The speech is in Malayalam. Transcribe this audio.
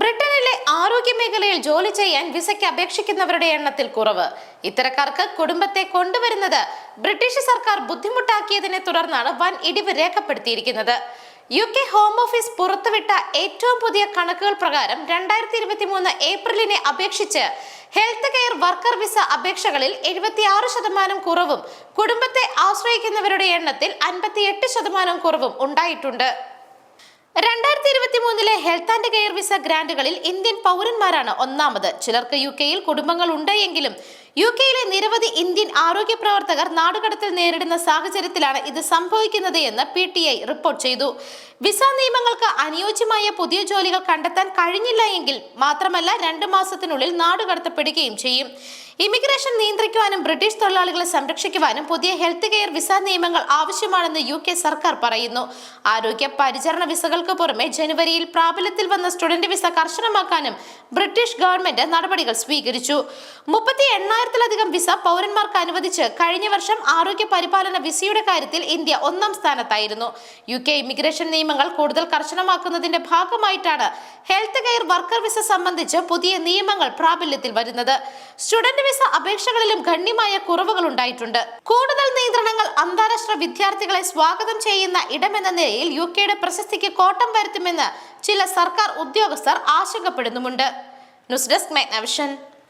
ബ്രിട്ടനിലെ ആരോഗ്യ മേഖലയിൽ ജോലി ചെയ്യാൻ വിസയ്ക്ക് അപേക്ഷിക്കുന്നവരുടെ എണ്ണത്തിൽ കുറവ്. ഇത്തരക്കാർക്ക് കുടുംബത്തെ കൊണ്ടുവരുന്നത് ബ്രിട്ടീഷ് സർക്കാർ ബുദ്ധിമുട്ടാക്കിയതിനെ തുടർന്നാണ് വൻ ഇടിവ് രേഖപ്പെടുത്തിയിരിക്കുന്നത്. യു കെ ഹോം ഓഫീസ് പുറത്തുവിട്ട ഏറ്റവും പുതിയ കണക്കുകൾ പ്രകാരം രണ്ടായിരത്തി ഇരുപത്തി മൂന്ന് ഏപ്രിലിനെ അപേക്ഷിച്ച് ഹെൽത്ത് കെയർ വർക്കർ വിസ അപേക്ഷകളിൽ എഴുപത്തിയാറ് ശതമാനം കുറവും കുടുംബത്തെ ആശ്രയിക്കുന്നവരുടെ എണ്ണത്തിൽ അൻപത്തിയെട്ട് ശതമാനം കുറവും ഉണ്ടായിട്ടുണ്ട്. രണ്ടായിരത്തി ഇരുപത്തി മൂന്നിലെ ഹെൽത്ത് ആൻഡ് കെയർ വിസ ഗ്രാന്റുകളിൽ ഇന്ത്യൻ പൗരന്മാരാണ് ഒന്നാമത്. ചിലർക്ക് യു കെയിൽ കുടുംബങ്ങൾ ഉണ്ട് എങ്കിലും യു കെയിലെ നിരവധി ഇന്ത്യൻ ആരോഗ്യ പ്രവർത്തകർ നാടുകടത്തിൽ നേരിടുന്ന സാഹചര്യത്തിലാണ് ഇത് സംഭവിക്കുന്നത് എന്ന് പി ടി ഐ റിപ്പോർട്ട് ചെയ്തു. വിസ നിയമങ്ങൾക്ക് അനുയോജ്യമായ പുതിയ ജോലികൾ കണ്ടെത്താൻ കഴിഞ്ഞില്ല എങ്കിൽ മാത്രമല്ല രണ്ടു മാസത്തിനുള്ളിൽ നാടുകടത്തപ്പെടുകയും ചെയ്യും. ഇമിഗ്രേഷൻ നിയന്ത്രിക്കുവാനും ബ്രിട്ടീഷ് തൊഴിലാളികളെ സംരക്ഷിക്കുവാനും പുതിയ ഹെൽത്ത് കെയർ വിസ നിയമങ്ങൾ ആവശ്യമാണെന്ന് യു കെ സർക്കാർ പറയുന്നു. ആരോഗ്യ പരിചരണ വിസകൾക്ക് പുറമെ ജനുവരിയിൽ പ്രാബല്യത്തിൽ വന്ന സ്റ്റുഡന്റ് വിസ കർശനമാക്കാനും ബ്രിട്ടീഷ് ഗവൺമെന്റ് നടപടികൾ സ്വീകരിച്ചു. മുപ്പത്തി എണ്ണായിരത്തിലധികം വിസ പൗരന്മാർക്ക് അനുവദിച്ച് കഴിഞ്ഞ വർഷം ആരോഗ്യ പരിപാലന വിസയുടെ കാര്യത്തിൽ ഇന്ത്യ ഒന്നാം സ്ഥാനത്തായിരുന്നു. യു കെ ഇമിഗ്രേഷൻ നിയമങ്ങൾ കൂടുതൽ കർശനമാക്കുന്നതിന്റെ ഭാഗമായിട്ടാണ് ഹെൽത്ത് കെയർ വർക്കർ വിസ സംബന്ധിച്ച് പുതിയ നിയമങ്ങൾ പ്രാബല്യത്തിൽ വരുന്നത്. സ്റ്റുഡന്റ് വിസ അപേക്ഷകളിലും ഗണ്യമായ കുറവുകൾ ഉണ്ടായിട്ടുണ്ട്. കൂടുതൽ നിയന്ത്രണങ്ങൾ അന്താരാഷ്ട്ര വിദ്യാർത്ഥികളെ സ്വാഗതം ചെയ്യുന്ന ഇടമെന്ന നിലയിൽ യു കെയുടെ പ്രശസ്തിക്ക് കോട്ടം വരുത്തുമെന്ന് ചില സർക്കാർ ഉദ്യോഗസ്ഥർ ആശങ്കപ്പെടുന്നുമുണ്ട്. News desk മെഗ്നവിഷൻ